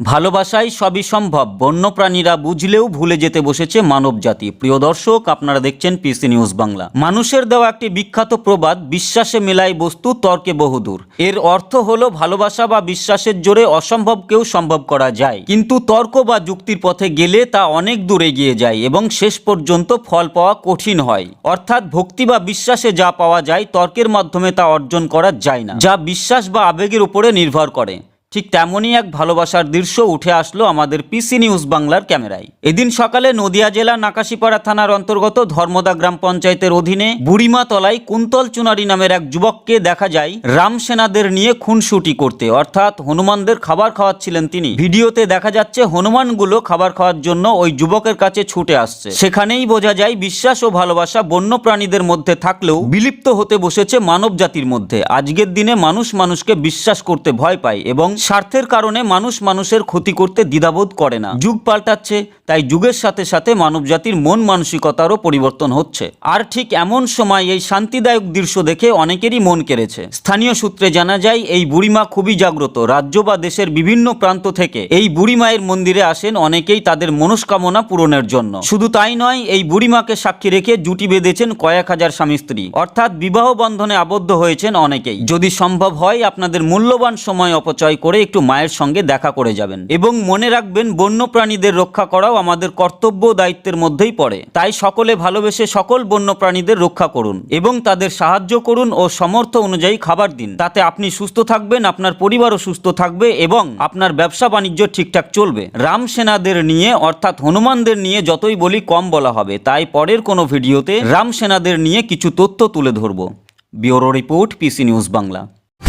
ভালোবাসায় সবই সম্ভব। বন্যপ্রাণীরা বুঝলেও ভুলে যেতে বসেছে মানব জাতি প্রিয় দর্শক, আপনারা দেখছেন পিসি নিউজ বাংলা। মানুষের দেওয়া একটি বিখ্যাত প্রবাদ, বিশ্বাসে মেলায় বস্তু, তর্কে বহুদূর। এর অর্থ হলো ভালোবাসা বা বিশ্বাসের জোরে অসম্ভবকেও সম্ভব করা যায়। কিন্তু তর্ক বা যুক্তির পথে গেলে তা অনেক দূর এগিয়ে যায় এবং শেষ পর্যন্ত ফল পাওয়া কঠিন হয়। অর্থাৎ ভক্তি বা বিশ্বাসে যা পাওয়া যায়, তর্কের মাধ্যমে তা অর্জন করা যায় না, যা বিশ্বাস বা আবেগের উপরে নির্ভর করে। ঠিক তেমনই এক ভালোবাসার দৃশ্য উঠে আসলো আমাদের পিসি নিউজ বাংলার ক্যামেরায়। এদিন সকালে নদিয়া জেলা নাকাশিপাড়া থানার অন্তর্গত ধর্মদা গ্রাম পঞ্চায়েতের অধীনে বুড়িমা তলায় কুন্তল চুনারি নামের এক যুবককে দেখা যায় রাম সেনাদের নিয়ে খুনসুটি করতে। অর্থাৎ হনুমানদের খাবার খাওয়াচ্ছিলেন তিনি। ভিডিওতে দেখা যাচ্ছে হনুমানগুলো খাবার খাওয়ার জন্য ওই যুবকের কাছে ছুটে আসছে। সেখানেই বোঝা যায় বিশ্বাস ও ভালোবাসা বন্য প্রাণীদের মধ্যে থাকলেও বিলুপ্ত হতে বসেছে মানব জাতির মধ্যে। আজকের দিনে মানুষ মানুষকে বিশ্বাস করতে ভয় পায় এবং স্বার্থের কারণে মানুষ মানুষের ক্ষতি করতে দ্বিধাবোধ করে না। যুগ পাল্টাচ্ছে, তাই যুগের সাথে সাথে মানব জাতির মন মানসিকতারও পরিবর্তন হচ্ছে। আর ঠিক এমন সময় এই শান্তিদায়ক দৃশ্য দেখে অনেকেরই মন কেড়েছে। স্থানীয় সূত্রে জানা যায়, এই বুড়িমা খুবই জাগ্রত। রাজ্য বা দেশের বিভিন্ন প্রান্ত থেকে এই বুড়িমায়ের মন্দিরে আসেন অনেকেই তাদের মনস্কামনা পূরণের জন্য। শুধু তাই নয়, এই বুড়িমাকে সাক্ষী রেখে জুটি বেঁধেছেন কয়েক হাজার স্বামী স্ত্রী। অর্থাৎ বিবাহ বন্ধনে আবদ্ধ হয়েছেন অনেকেই। যদি সম্ভব হয়, আপনাদের মূল্যবান সময় অপচয় করে একটু মায়ের সঙ্গে দেখা করে যাবেন। এবং মনে রাখবেন বন্য প্রাণীদের রক্ষা করাও আমাদের কর্তব্য দায়িত্বের মধ্যেই পড়ে। তাই সকলে ভালোবেসে সকল বন্য প্রাণীদের রক্ষা করুন এবং তাদের সাহায্য করুন ও সমর্থ অনুযায়ী খাবার দিন। তাতে আপনি সুস্থ থাকবেন, আপনার পরিবারও সুস্থ থাকবে এবং আপনার ব্যবসা বাণিজ্য ঠিকঠাক চলবে। রাম সেনাদের নিয়ে, অর্থাৎ হনুমানদের নিয়ে যতই বলি কম বলা হবে, তাই পরের কোনো ভিডিওতে রাম সেনাদের নিয়ে কিছু তথ্য তুলে ধরব। Bureau report, PC news Bangla.